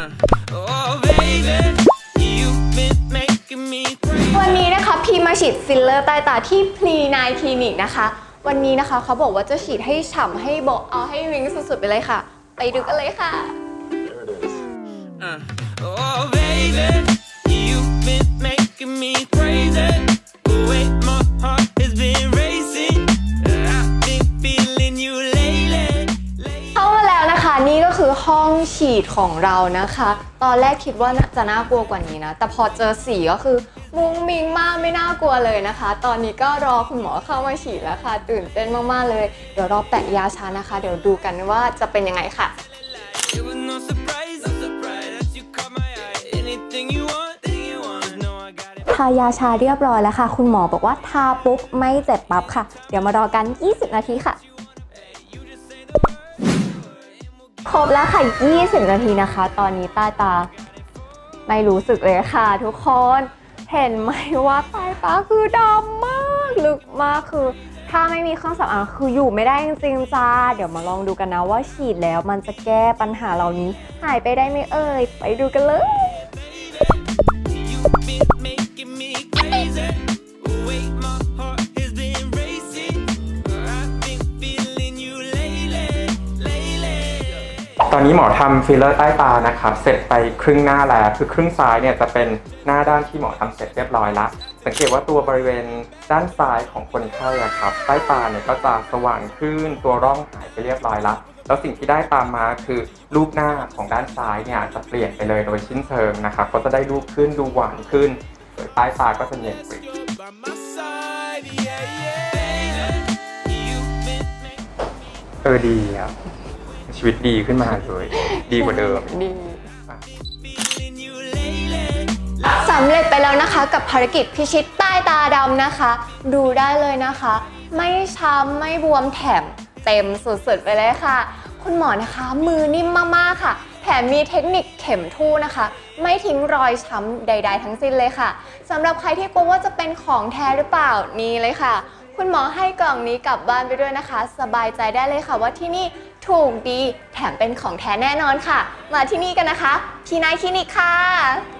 Oh, baby, you've been making me crazy. วันนี้นะคะพีมาฉีดฟิลเลอร์ใต้ตาที่พลีนายคลินิกนะคะ วันนี้นะคะเขาบอกว่าจะฉีดให้ฉ่ำให้โบะเอาให้วิงสุดๆไปเลยค่ะ ไปดูกันเลยค่ะ Uh, oh, baby, ห้องฉีดของเรานะคะ ตอนแรกคิดว่าจะน่ากลัวกว่านี้นะ แต่พอเจอสีก็คือ มุ้งมิงมากไม่น่ากลัวเลยนะคะ ตอนนี้ก็รอคุณหมอเข้ามาฉีดแล้วค่ะ ตื่นเต้นมากๆเลย เดี๋ยวรอแปะยาชานะคะ เดี๋ยวดูกันว่าจะเป็นยังไงค่ะ ทายาชาเรียบร้อยแล้วค่ะ คุณหมอบอกว่าทาปุ๊บไม่เจ็บปั๊บค่ะ เดี๋ยวมารอกัน 20 นาทีค่ะ ครบแล้วค่ะ 20 นาทีนะคะ ตอนนี้ต้ตาไม่รู้สึกเลยค่ะ ทุกคน เห็นไหมว่าใต้ตาคือดำมากลึกมากคือ ถ้าไม่มีเครื่องสำอางคืออยู่ไม่ได้จริงๆจ้า เดี๋ยวมาลองดูกันนะว่าฉีดแล้วมันจะแก้ปัญหาเหล่านี้ หายไปได้ไหมเอ่ย ไปดูกันเลย ตอนนี้หมอทำฟิลเลอร์ใต้ตานะครับ เสร็จไปครึ่งหน้าแล้ว คือครึ่งซ้ายเนี่ยจะเป็นหน้าด้านที่หมอทำเสร็จเรียบร้อยละ สังเกตว่าตัวบริเวณด้านซ้ายของคนไข้อะครับ ใต้ตาเนี่ยก็จะสว่างขึ้น ตัวร่องหายไปเรียบร้อยละ แล้วสิ่งที่ได้ตามมาคือรูปหน้าของด้านซ้ายเนี่ยจะเปลี่ยนไปเลยโดยสิ้นเชิงนะครับ ก็จะได้รูปขึ้นดูหวานขึ้นโดยใต้ตาก็จะเนียนกริบเออดีครับ ชีวิตดีขึ้นมาเลย ดีกว่าเดิม ดี feeling you lately. สำเร็จไปแล้วนะคะกับภารกิจพิชิตใต้ตาดำนะคะ ดูได้เลยนะคะ ไม่ช้ำไม่บวมแถมเต็มสุดๆไปเลยค่ะ คุณหมอนะคะมือนิ่มมากๆค่ะ แถมมีเทคนิคเข็มทู่นะคะ ไม่ทิ้งรอยช้ำใด ๆ ทั้งสิ้นเลยค่ะสำหรับใครที่กลัวว่าจะเป็นของแท้หรือเปล่านี่เลยค่ะ คุณหมอให้กล่องนี้กลับบ้านไปด้วยนะคะ สบายใจได้เลยค่ะว่าที่นี่ ถูกดี แถมเป็นของแท้แน่นอนค่ะ มาที่นี่กันนะคะพีนายคลินิกค่ะ